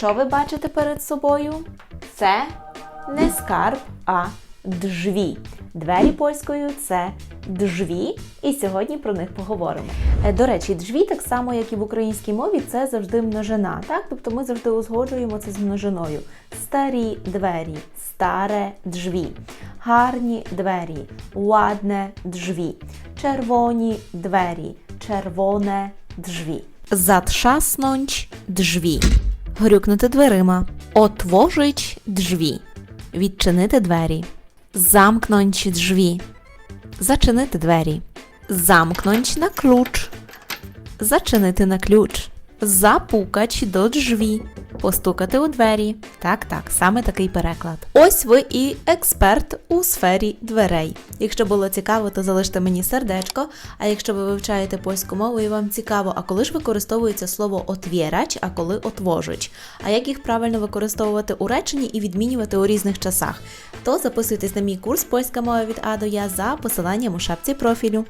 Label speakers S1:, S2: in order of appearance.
S1: Що ви бачите перед собою? Це не скарб, а джві. Двері польською це джві, і сьогодні про них поговоримо. Е, До речі, джві, так само як і в українській мові, це завжди множина. Так? Тобто ми завжди узгоджуємо це з множиною. Старі двері, старе джві, гарні двері, ładne джві, червоні двері, червоне джві. Затрzaснąć drzwi. Грюкнути дверима. Отворить джві. Відчинити двері. Замкнуть джві. Зачинити двері. Замкнуть на ключ. Зачинити на ключ. Запукать до drzwi. Постукати у двері. Так, так, саме такий переклад. Ось ви і експерт у сфері дверей. Якщо було цікаво, то залиште мені сердечко. А якщо ви вивчаєте польську мову і вам цікаво, а коли ж використовується слово отвєрач, а коли отвожич, а як їх правильно використовувати у реченні і відмінювати у різних часах, то записуйтесь на мій курс Польська мова від А до Я за посиланням у шапці профілю.